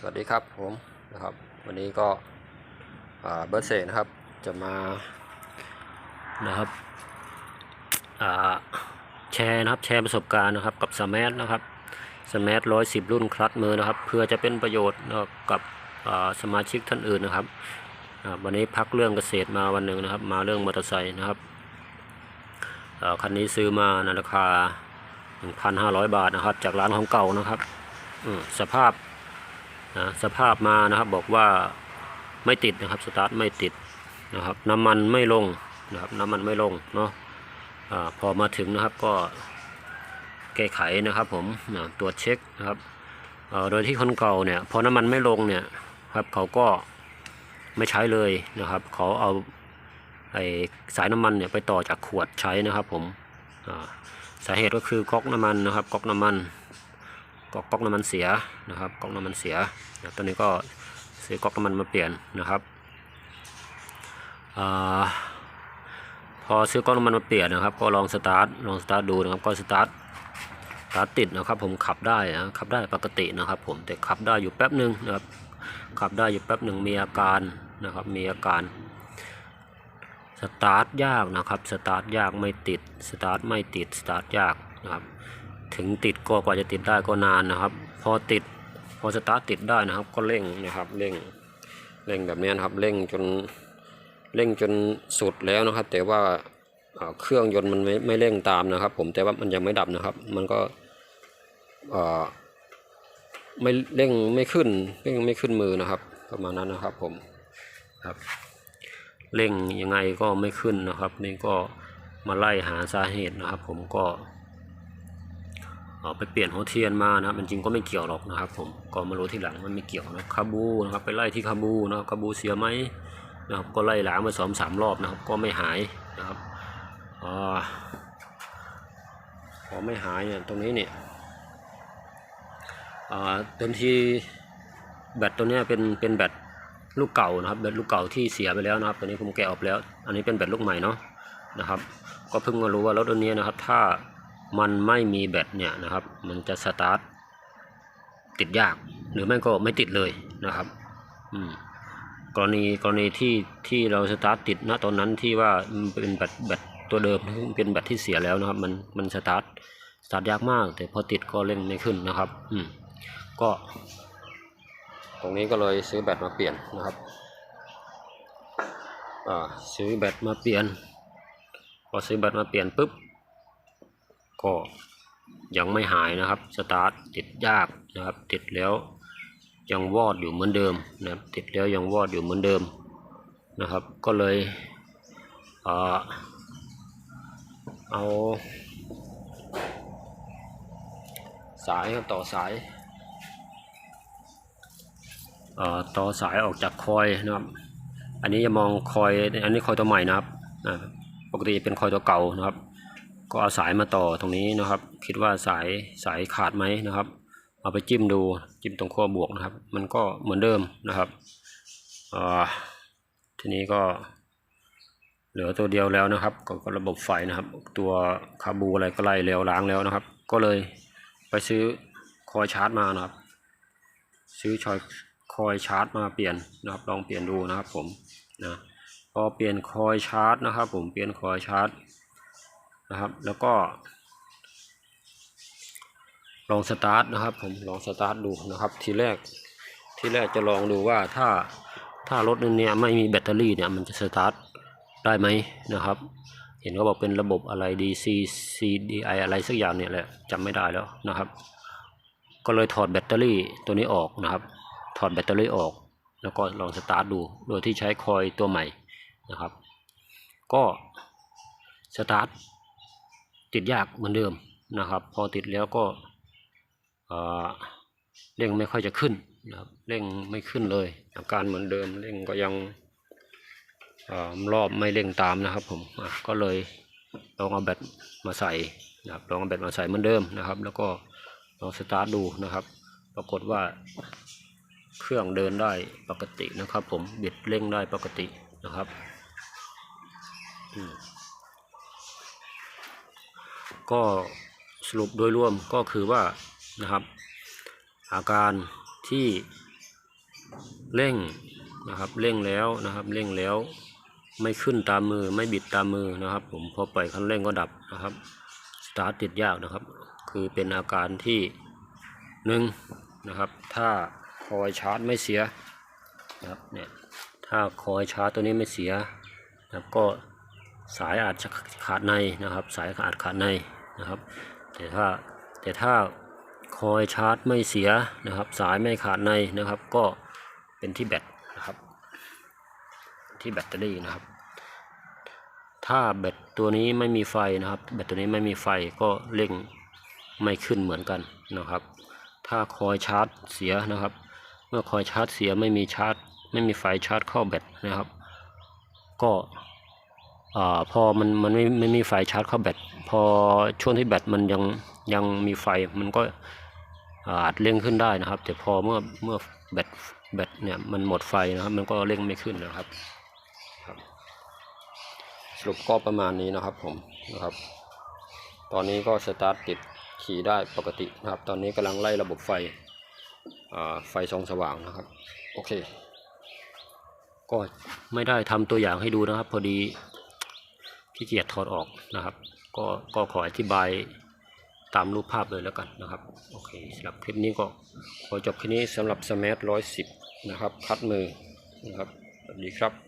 สวัสดีครับผมนะครับ วันนี้ก็เบิร์ดเซนะครับจะมานะครับแชร์นะครับแชร์ประสบการณ์นะครับกับสมาร์ทนะครับสมาร์ทร้อยสิบรุ่นคลัตมือนะครับ เพื่อจะเป็นประโยชน์นะกับสมาชิกท่านอื่นนะครับ วันนี้พักเรื่องเกษตรมาวันหนึ่งนะครับ มาเรื่องมอเตอร์ไซค์นะครับคันนี้ซื้อมาในราคา 1,500 บาทนะครับ จากร้านของเก่านะครับสภาพ นะสภาพมานะครับบอกว่าไม่ติดนะครับสตาร์ทไม่ติดนะครับน้ำมันไม่ลงนะครับน้ำมันไม่ลงเนาะอาพอมาถึงนะครับก็แก้ไขนะครับผมนะตรวจเช็คนะครับโดยที่คนเก่าเนี่ยพอน้ำมันไม่ลงเนี่ยครับเขาก็ไม่ใช้เลยนะครับ เขาเอาไอสายน้ำมันเนี่ยไปต่อจากขวดใช้นะครับผมสาเหตุก็คือก๊อกน้ำมันนะครับก๊อกน้ำมัน ก๊อกก๊อกน้ำมันเสียนะครับก๊อกน้ำมันเสียนะตอนนี้ก็ซื้อก๊อกน้ำมันมาเปลี่ยนนะครับอพอซื้อก๊อกน้ำมันมาเปลี่ยนนะครับ ก็ลองสตาร์ทลองสตาร์ทดูนะครับก็สตาร์ทสตาร์ทติดนะครับผมขับได้นะขับได้ปกตินะครับ ผมแต่ขับได้อยู่แป๊บหนึ่งนะครับขับได้อยู่แป๊บหนึ่งมีอาการนะครับมีอาการสตาร์ทยากนะครับสตาร์ทยากไม่ติดสตาร์ทไม่ติดสตาร์ทยากนะครับ ถึงติดก็กว่าจะติดได้ก็นานนะครับ พอติดพอสตาร์ทติดได้นะครับ ก็เร่งนะครับเร่งเร่งแบบนี้นะครับเร่งจนเร่งจนสุดแล้วนะครับ แต่ว่าเอ่อเครื่องยนต์มันไม่ไม่เร่งตามนะครับ ผมแต่ว่ามันยังไม่ดับนะครับ มันก็ไม่เร่งไม่ขึ้นเร่งไม่ขึ้นมือนะครับ ประมาณนั้นนะครับผมครับเร่งยังไงก็ไม่ขึ้นนะครับ นี่ก็มาไล่หาสาเหตุนะครับ ผมก็ เอาไปเปลี่ยนหัวเทียนมานะครับมันจริงก็ไม่เกี่ยวหรอกนะครับ ผมก็มารู้ทีหลังมันไม่เกี่ยวนะคาบูนะครับไปไล่ที่คาบูนะครับคาบูเสียไหมนะครับก็ไล่หล้างมาสองสามรอบนะครับ ก็ไม่หายนะครับอ่าพอไม่หายเนี่ยตรงนี้เนี่ยอ่าเต็มทีแบตตัวเนี้ยเป็นเป็นแบตลูกเก่านะครับแบตลูกเก่าที่เสียไปแล้วนะครับตัวนี้ผมแกะออกแล้ว อันนี้เป็นแบตลูกใหม่เนาะนะครับ ก็เพิ่งมารู้ว่ารถตัวนี้นะครับ ถ้า มันไม่มีแบตเนี่ยนะครับ มันจะสตาร์ทติดยาก หรือไม่ก็ไม่ติดเลยนะครับ อืมกรณีกรณีที่ที่เราสตาร์ทติดณตอนนั้นที่ว่าเป็นแบตแบตตัวเดิมเป็นแบตที่เสียแล้วนะครับ มันมันสตาร์ทสตาร์ทยากมาก แต่พอติดก็เร่งไม่ขึ้นนะครับ อืมก็ ตรงนี้ก็เลยซื้อแบตมาเปลี่ยนนะครับอ่าซื้อแบตมาเปลี่ยนพอซื้อแบตมาเปลี่ยนปุ๊บ ก็ยังไม่หายนะครับ สตาร์ทติดยากนะครับ ติดแล้วยังวอดอยู่เหมือนเดิมนะครับ ติดแล้วยังวอดอยู่เหมือนเดิมนะครับ ก็เลยเออเอาสายครับต่อสายเอ่อต่อสายออกจากคอยนะครับ อันนี้จะมองคอย อันนี้คอยตัวใหม่นะครับ ปกติเป็นคอยตัวเก่านะครับ ก็เอาสายมาต่อตรงนี้นะครับ คิดว่าสายสายขาดไหมนะครับ เอาไปจิ้มดูจิ้มตรงขั้วบวกนะครับ มันก็เหมือนเดิมนะครับอ่าทีนี้ก็เหลือตัวเดียวแล้วนะครับก็ก็ระบบไฟนะครับ ตัวคาบูอะไรก็ไล่แล้วล้างแล้วนะครับ ก็เลยไปซื้อคอยชาร์จมานะครับ ซื้อชอยคอยชาร์จมาเปลี่ยนนะครับ ลองเปลี่ยนดูนะครับผมนะพอเปลี่ยนคอยชาร์จนะครับ ผมเปลี่ยนคอยชาร์จ นะครับ แล้วก็ลองสตาร์ทนะครับ ผมลองสตาร์ทดูนะครับ ทีแรกทีแรกจะลองดูว่าถ้าถ้ารถเนี้ยไม่มีแบตเตอรี่เนี่ยมันจะสตาร์ทได้ไหมนะครับ เห็นเขาบอกเป็นระบบอะไร DC CDI อะไรสักอย่างเนี่ยแหละจำไม่ได้แล้วนะครับ ก็เลยถอดแบตเตอรี่ตัวนี้ออกนะครับ ถอดแบตเตอรี่ออก แล้วก็ลองสตาร์ทดูโดยที่ใช้คอยตัวใหม่นะครับ ก็สตาร์ท ติดยากเหมือนเดิมนะครับ พอติดแล้วก็เร่งไม่ค่อยจะขึ้นนะครับเร่งไม่ขึ้นเลย อาการเหมือนเดิมเร่งก็ยังอรอบไม่เร่งตามนะครับผมก็เลยลองเอาแบตมาใส่นะครับลองเอาแบตมาใส่เหมือนเดิมนะครับ แล้วก็ลองสตาร์ทดูนะครับ ปรากฏว่าเครื่องเดินได้ปกตินะครับ ผมบิดเร่งได้ปกตินะครับ อืม ก็สรุปโดยรวมก็คือว่านะครับ อาการที่เร่งนะครับเร่งแล้วนะครับเร่งแล้วไม่ขึ้นตามมือไม่บิดตามมือนะครับ ผมพอปล่อยคันเร่งก็ดับนะครับสตาร์ทติดยากนะครับ คือเป็นอาการที่หนึ่งนะครับ ถ้าคอยชาร์จไม่เสียนะครับเนี่ยถ้าคอยชาร์จตัวนี้ไม่เสียนะครับก็สายอาจจะขาดในนะครับ สายอาจขาดใน นะครับ แต่ถ้าแต่ถ้าคอยชาร์จไม่เสียนะครับ สายไม่ขาดในนะครับ ก็เป็นที่แบตนะครับ ที่แบตเตอรี่นะครับ ถ้าแบตตัวนี้ไม่มีไฟนะครับ แบตตัวนี้ไม่มีไฟก็เร่งไม่ขึ้นเหมือนกันนะครับ ถ้าคอยชาร์จเสียนะครับ เมื่อคอยชาร์จเสียไม่มีชาร์จ ไม่มีไฟชาร์จเข้าแบตนะครับ ก็ อพอมันมันไม่ไม่มีไฟชาร์จเข้าแบตพอช่วงที่แบตมันยังยังมีไฟมันก็อาจเร่งขึ้นได้นะครับ แต่พอเมื่อเมื่อแบตแบตเนี่ยมันหมดไฟนะครับ มันก็เร่งไม่ขึ้นนะครับสรุปก็ประมาณนี้นะครับผมนะครับ ตอนนี้ก็สตาร์ทติดขี่ได้ปกตินะครับ ตอนนี้กำลังไล่ระบบไฟไฟส่องสว่างนะครับ โอเค ก็ไม่ได้ทำตัวอย่างให้ดูนะครับ พอดี ที่เกียจถอดออกนะครับ ก็ก็ขออธิบายตามรูปภาพเลยแล้วกันนะครับ โอเคสำหรับคลิปนี้ก็ขอจบแค่นี้สำหรับสมาร์ทร้อยสิบนะครับ คัดมือนะครับสวัสดีครับ